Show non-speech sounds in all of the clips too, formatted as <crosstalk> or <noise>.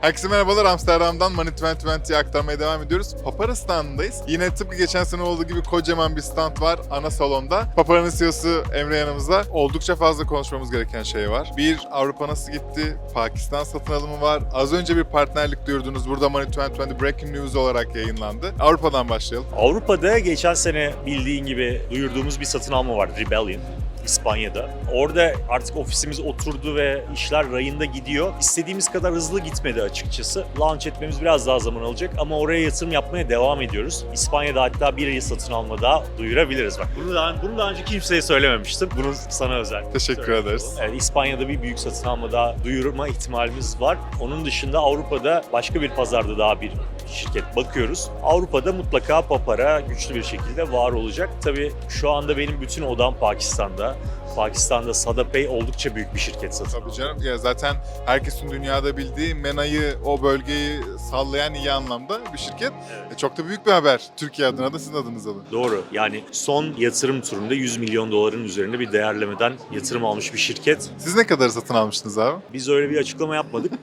Herkese merhabalar Amsterdam'dan Money 2020'ye aktarmaya devam ediyoruz. Papara standındayız. Yine tıpkı geçen sene olduğu gibi kocaman bir stand var ana salonda. Papara'nın CEO'su Emre yanımızda. Oldukça fazla konuşmamız gereken şey var. Bir, Avrupa nasıl gitti? Pakistan satın alımı var. Az önce bir partnerlik duyurdunuz. Burada Money 2020 Breaking News olarak yayınlandı. Avrupa'dan başlayalım. Avrupa'da geçen sene bildiğin gibi duyurduğumuz bir satın alma vardı Rebellion. İspanya'da. Orada artık ofisimiz oturdu ve işler rayında gidiyor. İstediğimiz kadar hızlı gitmedi açıkçası. Launch etmemiz biraz daha zaman alacak ama oraya yatırım yapmaya devam ediyoruz. İspanya'da hatta bir yıl satın alma daha duyurabiliriz bak. Bunu daha, bunu daha önce kimseye söylememiştim. Bunu sana özel. Teşekkür söylemiş ederiz. Evet, İspanya'da bir büyük satın alma daha duyurma ihtimalimiz var. Onun dışında Avrupa'da başka bir pazarda daha bir şirket bakıyoruz. Avrupa'da mutlaka Papara güçlü bir şekilde var olacak. Tabii şu anda benim bütün odam Pakistan'da. Pakistan'da Sadapay oldukça büyük bir şirket satın. Tabii canım. Ya zaten herkesin dünyada bildiği MENA'yı, o bölgeyi sallayan iyi anlamda bir şirket. Evet. E, Çok da büyük bir haber. Türkiye adına da sizin adınız alın. Doğru. Yani son yatırım turunda 100 milyon doların üzerinde bir değerlemeden yatırım almış bir şirket. Siz ne kadar satın almıştınız abi? Biz öyle bir açıklama yapmadık. <laughs>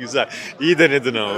Güzel. İyi denedin ama.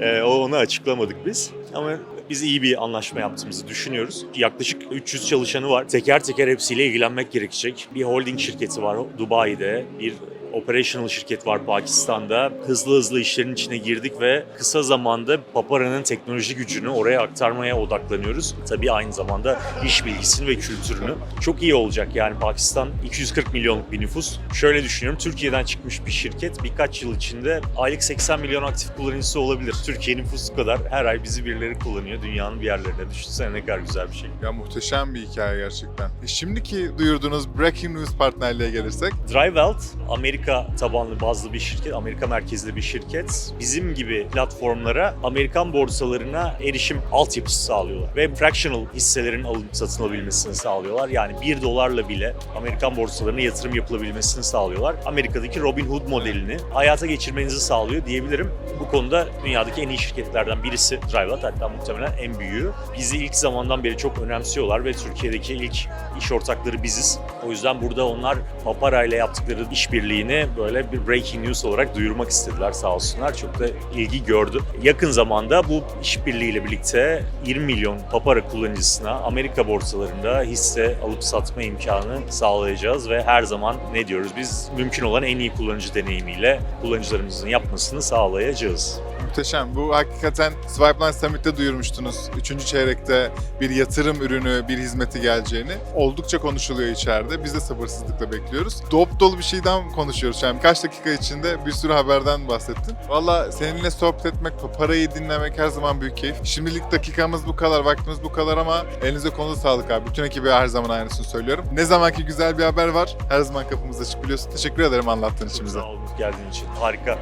Ee, onu açıklamadık biz. Ama biz iyi bir anlaşma yaptığımızı düşünüyoruz. Yaklaşık 300 çalışanı var. Teker teker hepsiyle ilgilenmek gerekecek. Bir holding şirketi var Dubai'de. Bir operational şirket var Pakistan'da. Hızlı hızlı işlerin içine girdik ve kısa zamanda Papara'nın teknoloji gücünü oraya aktarmaya odaklanıyoruz. Tabii aynı zamanda iş bilgisini ve kültürünü. Çok iyi olacak yani Pakistan 240 milyonluk bir nüfus. Şöyle düşünüyorum Türkiye'den çıkmış bir şirket birkaç yıl içinde aylık 80 milyon aktif kullanıcısı olabilir. Türkiye nüfusu kadar her ay bizi birileri kullanıyor dünyanın bir yerlerinde. Düşünsene ne kadar güzel bir şey. Ya muhteşem bir hikaye gerçekten. E, şimdiki duyurduğunuz Breaking News partnerliğe gelirsek. Drivewelt Amerika tabanlı bazlı bir şirket, Amerika merkezli bir şirket. Bizim gibi platformlara Amerikan borsalarına erişim altyapısı sağlıyorlar. Ve fractional hisselerin alınıp satın alabilmesini sağlıyorlar. Yani 1 dolarla bile Amerikan borsalarına yatırım yapılabilmesini sağlıyorlar. Amerika'daki Robinhood modelini hayata geçirmenizi sağlıyor diyebilirim. Bu konuda dünyadaki en iyi şirketlerden birisi Drivewelt hatta muhtemelen en büyüğü. Bizi ilk zamandan beri çok önemsiyorlar ve Türkiye'deki ilk iş ortakları biziz. O yüzden burada onlar Papara ile yaptıkları işbirliğini böyle bir breaking news olarak duyurmak istediler sağ olsunlar. Çok da ilgi gördü. Yakın zamanda bu işbirliğiyle birlikte 20 milyon Papara kullanıcısına Amerika borsalarında hisse alıp satma imkanı sağlayacağız ve her zaman ne diyoruz biz mümkün olan en iyi kullanıcı deneyimiyle kullanıcılarımızın yapmasını sağlayacağız. Muhteşem. Bu hakikaten Swipeline Summit'te duyurmuştunuz. Üçüncü çeyrekte bir yatırım ürünü, bir hizmeti geleceğini. Oldukça konuşuluyor içeride. Biz de sabırsızlıkla bekliyoruz. Dop dolu bir şeyden konuşuyoruz. Yani birkaç dakika içinde bir sürü haberden bahsettin. Valla seninle sohbet etmek, parayı dinlemek her zaman büyük keyif. Şimdilik dakikamız bu kadar, vaktimiz bu kadar ama elinize konuda sağlık abi. Bütün ekibe her zaman aynısını söylüyorum. Ne zamanki güzel bir haber var, her zaman kapımız açık biliyorsun. Teşekkür ederim anlattığın için bize. sağ olun geldiğin için. Harika.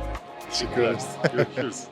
Teşekkür ederiz. Görüşürüz. <laughs>